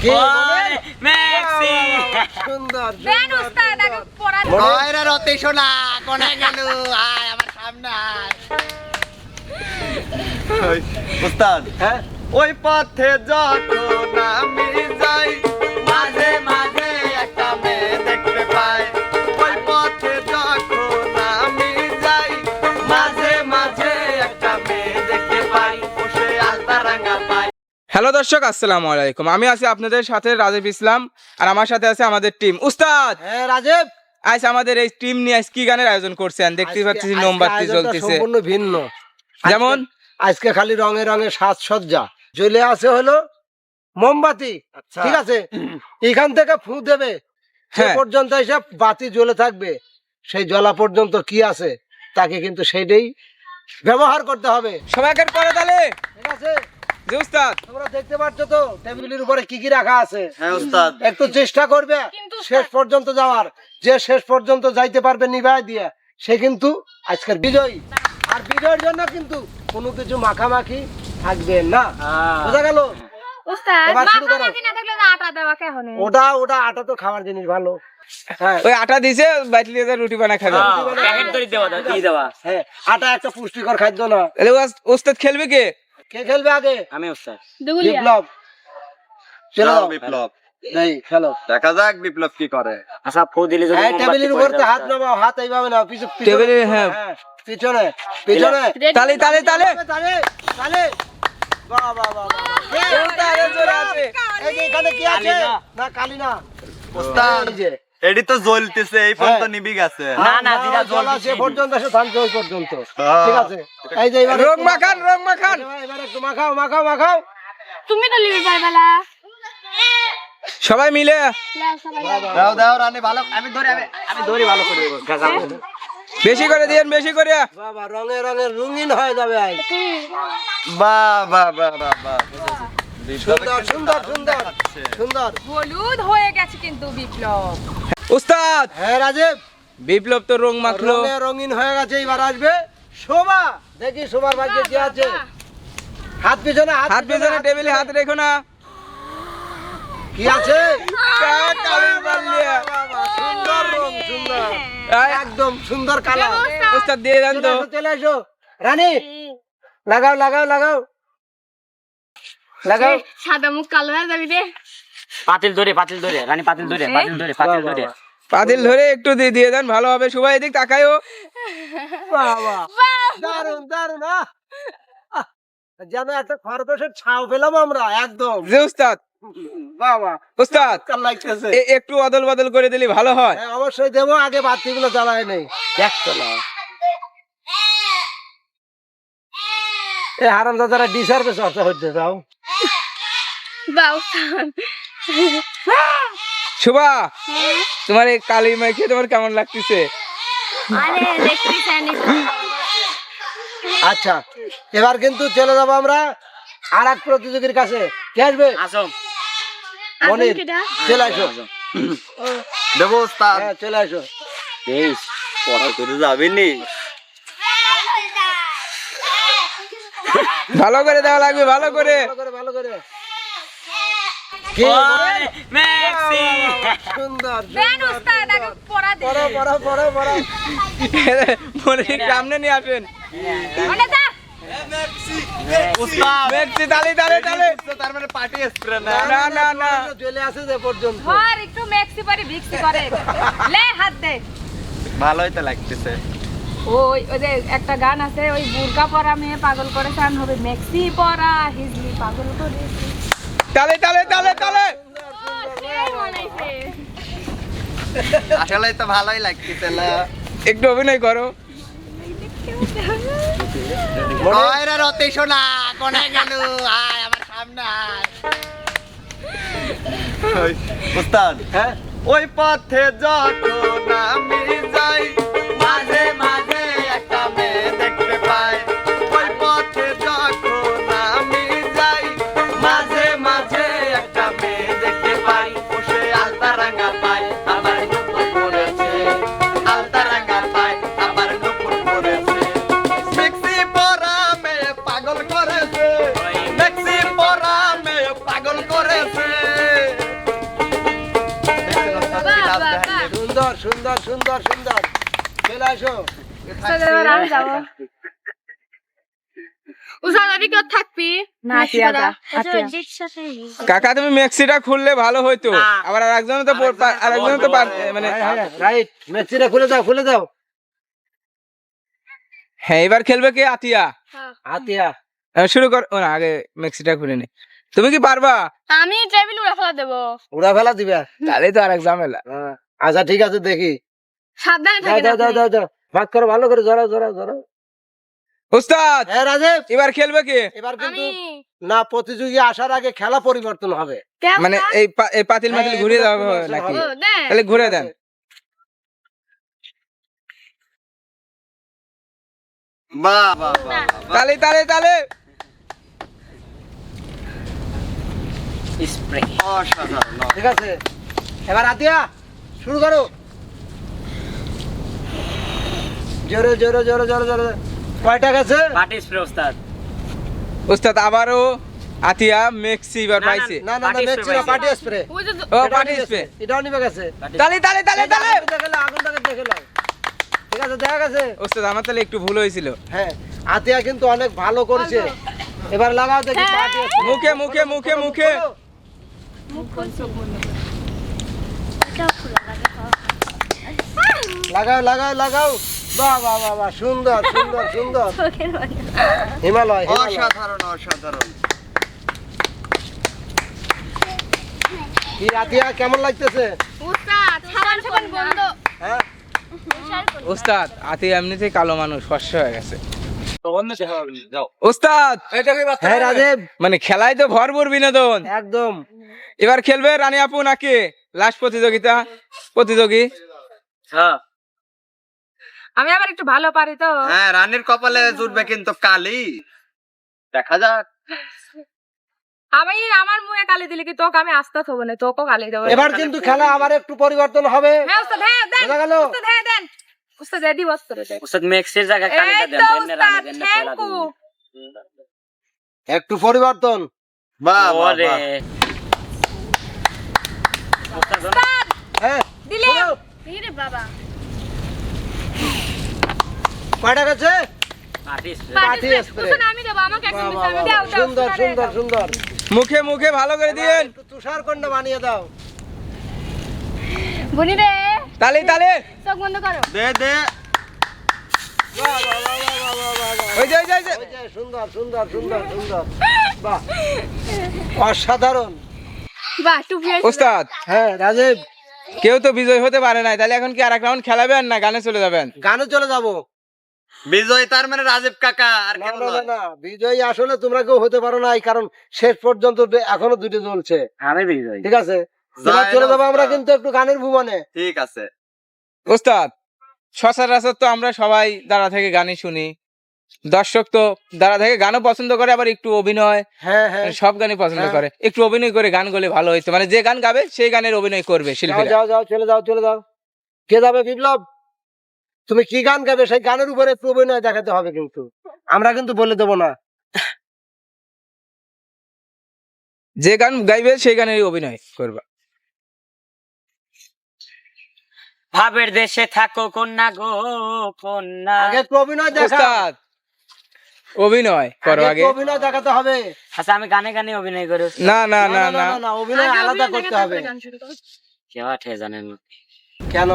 কি ওই, পথে যত দেন হ্যালো দর্শক আসসালামু আলাইকুম। আমি আছি আপনাদের সাথে রাজীব ইসলাম আর আমার সাথে আছে আমাদের টিম। উস্তাদ! হ্যাঁ রাজীব! আজ আমাদের এই টিম নিয়ে আজ কি গানের আয়োজন করছেন? দেখতেই আজকে- পাচ্ছি মোমবাতি জ্বলতেছে সম্পূর্ণ ভিন্ন। যেমন? আজকে- খালি রঙে রঙে সাজসজ্জা। জ্বলে আছে হলো মোমবাতি। আচ্ছা। ঠিক আছে? এখান থেকে ফু দেবে। সে হ্যাঁ। পর্যন্ত এসে বাতি জ্বলে থাকবে সেই জ্বলা পর্যন্ত কি আছে তাকে কিন্তু সেইটাই ব্যবহার করতে হবে। সবাই একের পরে তাহলে ঠিক আছে? যে উস্তাদ। তোমরা দেখতে পাচ্ছ তো টেবিলের উপরে কি কি রাখা আছে? হ্যাঁ উস্তাদ। একটু চেষ্টা করবে শেষ পর্যন্ত যাওয়ার। যে শেষ পর্যন্ত যাইতে পারবে নিভাই দিয়ে সে কিন্তু আজকের বিজয়ী। আর বিজয়ের জন্য কিন্তু কোনো কিছু মাখামাখি থাকবে না। বোঝা গেল? উস্তাদ এবার শুরু করো। মাখামাখি না থাকলে না আটা দেওয়া কে হনে ওটা ওটা আটা তো খাবার জিনিস ভালো। হ্যাঁ। ওই আটা দিছে দিয়ে রুটি বানায় খাবে। প্যাকেট করে দেওয়া দাও দিয়ে দেওয়া? হ্যাঁ আটা একটা পুষ্টিকর খাদ্য না। উস্তাদ খেলবে কে? কে খেলবে আগে? আমি ওস্তাদ বিপ্লব। চলো। বিপ্লব। এই খেলো। দেখা যাক বিপ্লব কি করে। আচ্ছা ফু দিলে যদি হ্যাঁ টেবিলের উপর হাত ওস্তাদ। নামাও হাত এইভাবে নাও পিছু টেবিলে, হ্যাঁ। পিছনে পিছনে। তালে তালে তালে। তালে তালে বাহ বাহ বাহ বাহ। কে? তালে জোরে আছে। এই এখানে কি আছে? না। কালি না। উস্তাদ তো জ্বলতেছে এই পর্যন্ত হ্যাঁ। নিবি গেছে। না, না, জল আছে পর্যন্ত এসে থামছে ওই পর্যন্ত। হ্যাঁ। ঠিক আছে? এই যে এবার রং মাখান রং মাখান। এবার- একটু মাখাও মাখাও মাখাও। তুমি তো পারবেলা। সবাই মিলে? দাও দাও রানী ভালো আমি ধরে আমি আমি ধরে ভালো করে বেশি করে দিয়েন বেশি করে। বাবা রঙে রঙে রঙিন হয়ে যাবে আজ। বাহ বাহ বাহ বাহ বাহ সুন্দর সুন্দর সুন্দর। সুন্দর। হলুদ হয়ে গেছে কিন্তু বিপ্লব। উস্তাদ! হ্যাঁ রাজীব। বিপ্লব তো রং মাখলো। রঙিন হয়ে গেছে এবার আসবে শোভা। দেখি শোভার ভাগ্যে কি আছে। হাত পিছনে হাত পেছনে টেবিলে হাত রেখো না। কি আছে? সুন্দর রং সুন্দর। একদম সুন্দর কালার। উস্তাদ? দিয়ে দেন চলে তো চলে আসো। রানী লাগাও লাগাও লাগাও। লাগাও। সাদা মুখ কালো হয়ে যাবি রে। পাতিল ধরে পাতিল ধরে রানী পাতিল ধরে পাতিল ধরে পাতিল ধরে। পাতিল ধরে একটু দিয়ে দিয়ে দেন ভালো হবে সবাই এদিক তাকায়ও বাবা। দারুণ দারুণ! যেন একটা খরগোশের ছাও পেলাম আমরা একদম। যে উস্তাদ। বাবা। উস্তাদ একটু অদল বদল করে দিলে ভালো হয়। হ্যাঁ, অবশ্যই দেবো আগে বাতিগুলো জ্বালায় নেই। দেখতো না? এ হারাম দাদারা ডিসার্ভে চর্চা হচ্ছে যাও। বা উস্তাদ শুভা তোমার এই কালি মাইকে তোমার কেমন লাগতেছে? আচ্ছা এবার কিন্তু চলে যাব আমরা আর এক প্রতিযোগীর কাছে। কে আসবে? চলে আসো। হ্যাঁ চলে আসো। পড়া করে যাবিনি ভালো করে দেওয়া লাগবে ভালো করে ভালো করে। সামনে নিয়ে আসেন। যা। উস্তাদ দেখছি তালে তালে তালে। তার মানে পার্টি স্প্রে না। না না না চলে আসে যে পর্যন্ত। ধর একটু মেক্সি পারি ভিক্সি করে লে হাত দে। ভালোই তো লাগতেছে। ওই ওই যে একটা গান আছে ওই বুরকা পরা মেয়ে পাগল করে চান হবে। মেক্সি পরা হিজলি পাগল করে তালে তালে তালে তালে। আসলে তো ভালোই লাগতেছে না। একটু অভিনয় করো। কয়রা রতে শোনা কোনে গেল? আয় আমার সামনে আয়। ওই, উস্তাদ হ্যাঁ? ওই পথে যখন আমি সুন্দর সুন্দর সুন্দর সুন্দর। চলে আসো। এবার আমি যাব। উস্তাদ আমি কেউ থাকবি? না আতিয়া আতিয়া কাকা তুমি মেক্সিটা খুললে ভালো হইতো। আবার আর তো পর- পা- আর একজন তো মানে রাইট। মেসিটা খুলে দাও খুলে দাও। হ্যাঁ এবার খেলবে কে? আতিয়া হাতিয়া। শুরু কর। না আগে মেক্সিটা খুলে নে। তুমি কি পারবা? আমি উড়া ফেলা দেবো। উড়া ফেলা দিবে। তাহলে তো আর এক ঝামেলা। হ্যাঁ। আচ্ছা ঠিক আছে দেখি। সাবধানে থাকেন ভাগ করো ভালো করে জড়াও জড়াও জড়াও। উস্তাদ হ্যাঁ রাজীব এবার খেলবে কে? এবার কিন্তু না প্রতিযোগী আসার আগে খেলা পরিবর্তন হবে। মানে এই এই পাতিল মাতিল হ্যাঁ, ঘুরিয়ে দেওয়া হবে নাকি। তাহলে ঘুরে দেন। বাহ বাহ বাহ তালে তালে তালে! স্প্রে অসাধারণ। ঠিক আছে। এবার আতিয়া! শুরু করো। জোরে জোরে জোরে জোরে জোরে কয়টা গেছে? পাটি স্প্রে ওস্তাদ। উস্তাদ আবারও আতিয়া মেক্সি এবার পাইছে। না না না spray না। Party spray. ও পাটি স্প্রে। এটাও নিবে গেছে। তালে তালে তালে তালে। দেখে নাও, আগুনটাকে দেখে নাও। ঠিক আছে দেখা গেছে। ওস্তাদ আমার তাহলে একটু ভুল হয়েছিল। হ্যাঁ আতিয়া কিন্তু অনেক ভালো করছে। এবার লাগাও দেখি পার্টি মুখে মুখে মুখে মুখে। লাগাও লাগাও লাগাও। বাহ বাহ বাহ বাহ সুন্দর সুন্দর সুন্দর। হিমালয় অসাধারণ অসাধারণ। কি আতিয়া কেমন লাগতেছে? উস্তাদ সাবান সাবান বন্ধ। হ্যাঁ? উস্তাদ আতিয়া এমনিতেই কালো মানুষ ফর্সা হয়ে গেছে। উস্তাদ! হ্যাঁ রাজীব। মানে খেলায় তো ভরপুর বিনোদন। একদম। এবার খেলবে রানী আপু নাকি? লাস্ট প্রতিযোগিতা প্রতিযোগী। হ্যাঁ। আমি আবার একটু ভালো পারি তো। হ্যাঁ রানীর কপালে জুটবে কিন্তু কালি। দেখা যাক। আমি আমার মুখে কালি দিলে কি তোকে আমি আস্তে থবো না? তোকেও কালি দেবো। এবার কিন্তু খেলা আবার একটু পরিবর্তন হবে। হ্যাঁ উস্তাদ হ্যাঁ দেন বোঝা গেল? উস্তাদ হ্যাঁ দেন। রেডি ওস্তাদ মেক্সের জায়গায় কালিটা দেন রানী দিন একটু পরিবর্তন। বাহ বাহ, ওরে বাহ। ওস্তাদ হ্যাঁ দিলে শোনো, রে বাবা কয়টা গেছে পাটি স্প্রে পার্টি স্প্রে উস্তাদ আমি দেবো আমাকে একদম বাহ, দিতে বাহ, হবে সুন্দর সুন্দর সুন্দর। মুখে মুখে ভালো করে দিন তুষার কন্যা বানিয়ে দাও। বনি রে। তালে তালে। চোখ বন্ধ করো। দে দে। সুন্দর সুন্দর সুন্দর সুন্দর। বাহ। অসাধারণ। বাহ উস্তাদ হ্যাঁ রাজীব। কেউ তো বিজয় হতে পারে নাই তাহলে এখন কি আর এক রাউন্ড খেলাবেন না? গানে চলে যাবেন। গানে চলে যাব। বিজয় তার মানে রাজীব কাকা আর কেন না না বিজয়ী আসলে তোমরা কেউ হতে পারো না এই কারণ শেষ পর্যন্ত এখনও দুটো চলছে আমি বিজয়। ঠিক আছে? যায় চলে যাব আমরা কিন্তু একটু গানের ভুবনে। ঠিক আছে। উস্তাদ সচরাচর তো আমরা সবাই দাঁড়া থেকে গানই শুনি। দর্শক তো দাঁড়া থেকে গানও পছন্দ করে আবার একটু অভিনয় হ্যাঁ হ্যাঁ। সব গানই পছন্দ হ্যাঁ। করে। একটু অভিনয় করে গান গলে ভালো হইতো। মানে যে গান গাবে সেই গানের অভিনয় করবে যাও শিল্পীরা। যাও যাও চলে যাও চলে যাও। কে যাবে বিপ্লব? তুমি কি গান গাবে সেই গানের উপরে একটু অভিনয় দেখাতে হবে কিন্তু। আমরা কিন্তু বলে দেবো না। যে গান গাইবে সেই গানেরই অভিনয় করবা। ভাবের দেশে থাকো কন্যা গো কন্যা। আগে অভিনয় দেখা। অভিনয় করো আগে অভিনয় দেখাতে হবে। আচ্ছা আমি গানে গানে অভিনয় করি না না না না না অভিনয় আলাদা করতে হবে। কেউ আঠে জানেন কেন?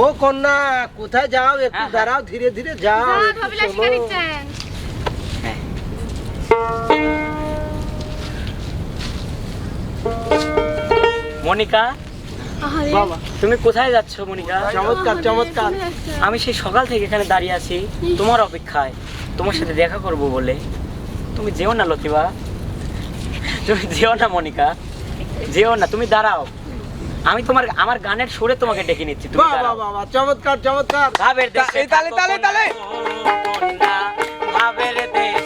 ও কন্যা কোথায় যাও? একটু হ্যাঁ, দাঁড়াও ধীরে ধীরে যাও হ্যাঁ। মনিকা বাবা। তুমি কোথায় যাচ্ছ মনিকা? চমৎকার চমৎকার। আমি সেই সকাল থেকে এখানে দাঁড়িয়ে আছি তোমার অপেক্ষায়। তোমার সাথে দেখা করব বলে। তুমি যেও না লতিবা তুমি যেও না মনিকা। যেও না তুমি দাঁড়াও। আমি তোমার আমার গানের সুরে তোমাকে ডেকে নিচ্ছি তুমি দাঁড়াও। চমৎকার চমৎকার। ভাবের দেশে তালে, তালে, তালে। ভাবের দেশে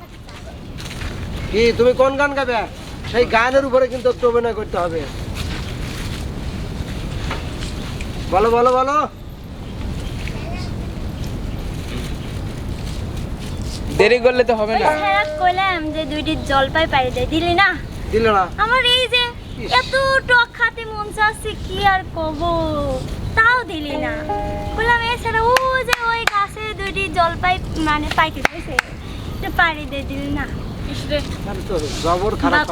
কি তুমি কোন গান গাবে? সেই গানের উপরে কিন্তু একটু অভিনয় করতে হবে। বলো বলো বলো। দেরি করলে তো হবে না। হ্যাঁ কইলাম যে দুইটি জলপাই পাই দেয় দিলি না? দিল না। আমার এই যে। এত টক খাতে মন চাচ্ছে কি আর কব তাও দিলি না। বললাম এছাড়া ও যে ওই গাছে দুইটি জলপাই মানে পাইতে দিয়েছে এটা পাড়ি দিয়ে দিলি না। জবর খারাপ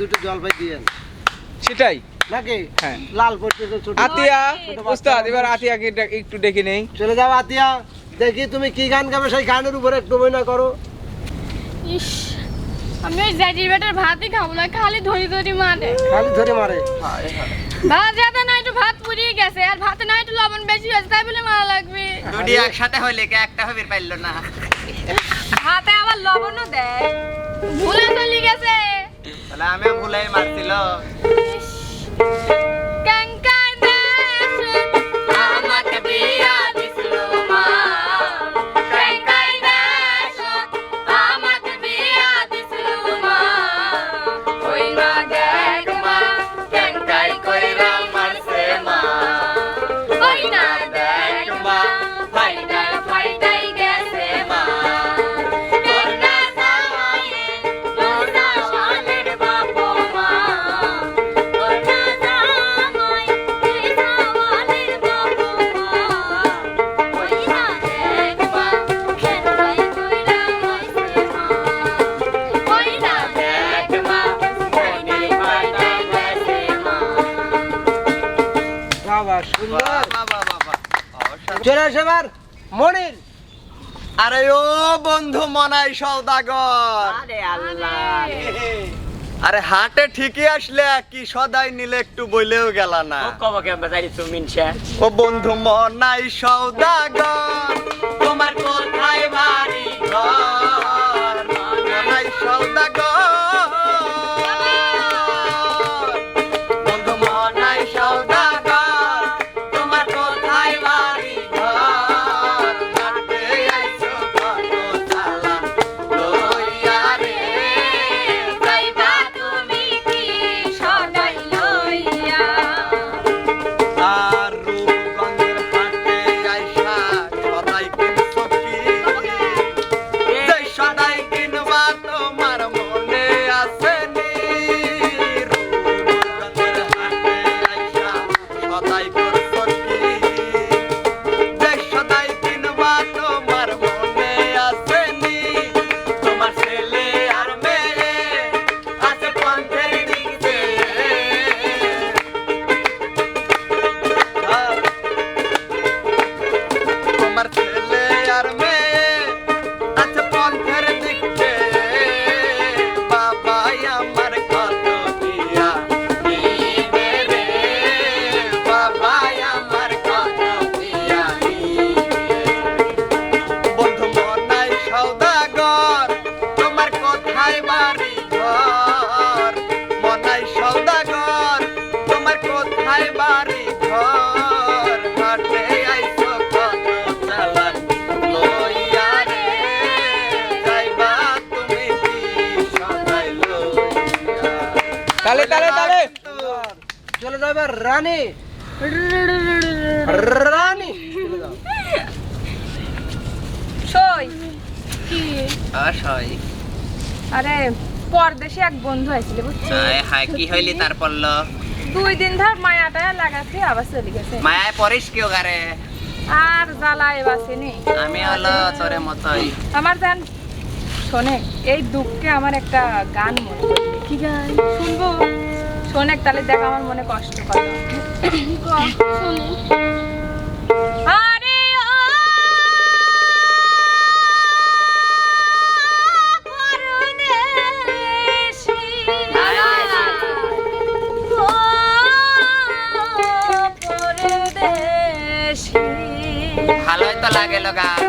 দুটো জলপাই দিয়েন সেটাই? নাকি? হ্যাঁ। লাল পড়ছে তো ছোট। আতিয়া উস্তাদ এবার আতিয়াকে একটু ডেকে নেই। চলে যাও আতিয়া। দেখি তুমি কি গান গাবে সেই গানের উপরে একটু অভিনয় করো। ইস আমি ওই জ্যাঠির বেটার ভাতই খাব না খালি ধরি ধরি মারে। খালি ধরে মারে। ভাত যাতে না একটু ভাত পুড়িয়ে গেছে আর ভাতে না একটু লবণ বেশি হয়েছে তাই বলে মারা লাগবে। দুটি একসাথে হইলে কে একটা হবে পাইলো না। হাতে আবার লবণও দেয়। ভুলে চলে গেছে। তাহলে আমিও ভুলাই মারছিল। বাবা সুন্দর। চলে আসে মনির। আরে ও বন্ধু মনাই সৌদাগর আরে আল্লাহ। আরে হাটে ঠিকই আসলে কি সদাই নিলে একটু বইলেও গেল না। ও কব কেমন যাই তুমি ও বন্ধু মনাই সৌদাগর তোমার হবে রানী। রানী। বলে দাও। সই। আরে পরদেশে এক বন্ধু আসছিল বুঝছ হাই কি হইলি তারপর লো দুই দিন ধর মায়া টায়া লাগাচ্ছে আবার চলে গেছে। মায়ায় পরিস কেউ গারে? আর জ্বালায় বাসেনি আমি হলো তোরে মতোই। আমার জান শোনে এই দুঃখে আমার একটা গান মনে কি গান? শুনব? শোনে তাহলে দেখ আমার মনে কষ্ট করে। আরে ও পরদেশি ও পরদেশি ভালোই তো লাগে গান।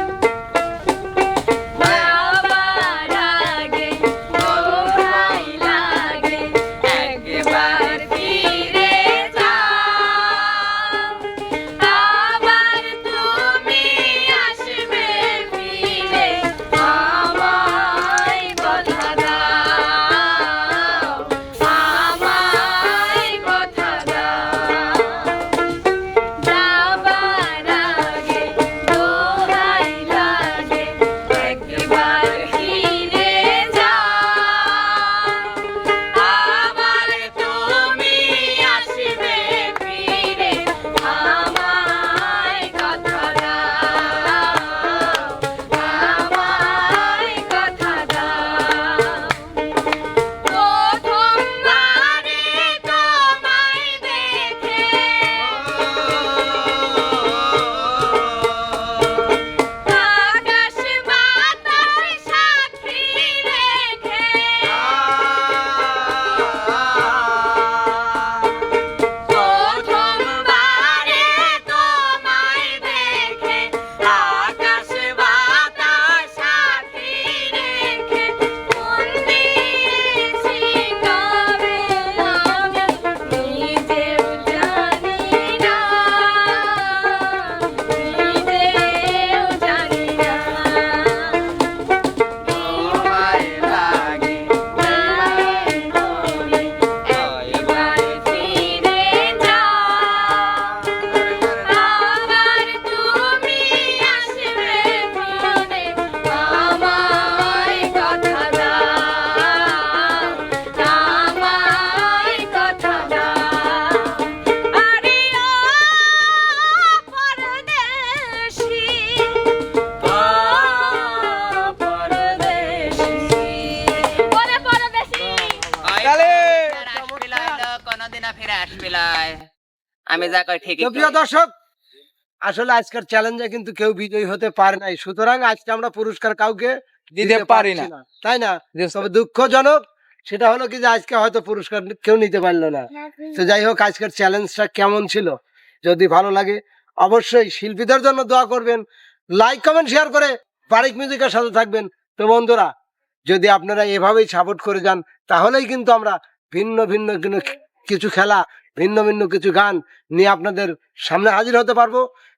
প্রিয় দর্শক আসলে আজকের চ্যালেঞ্জে কিন্তু কেউ বিজয়ী হতে পারে নাই। সুতরাং আজকে আমরা পুরস্কার কাউকে দিতে পারি না। তাই না? তবে দুঃখজনক সেটা হলো কি যে আজকে হয়তো পুরস্কার কেউ নিতে পারল না। তো যাই হোক আজকের চ্যালেঞ্জটা কেমন ছিল? যদি ভালো লাগে অবশ্যই শিল্পীদের জন্য দোয়া করবেন। লাইক কমেন্ট শেয়ার করে বারিক মিউজিকের সাথে থাকবেন। তো বন্ধুরা যদি আপনারা এভাবেই সাপোর্ট করে যান তাহলেই কিন্তু আমরা ভিন্ন ভিন্ন কিছু খেলা ভিন্ন ভিন্ন কিছু গান নিয়ে আপনাদের সামনে হাজির হতে পারব।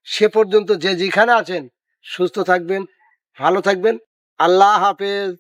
সে পর্যন্ত যে যেখানে আছেন, সুস্থ থাকবেন, ভালো থাকবেন। আল্লাহ হাফেজ।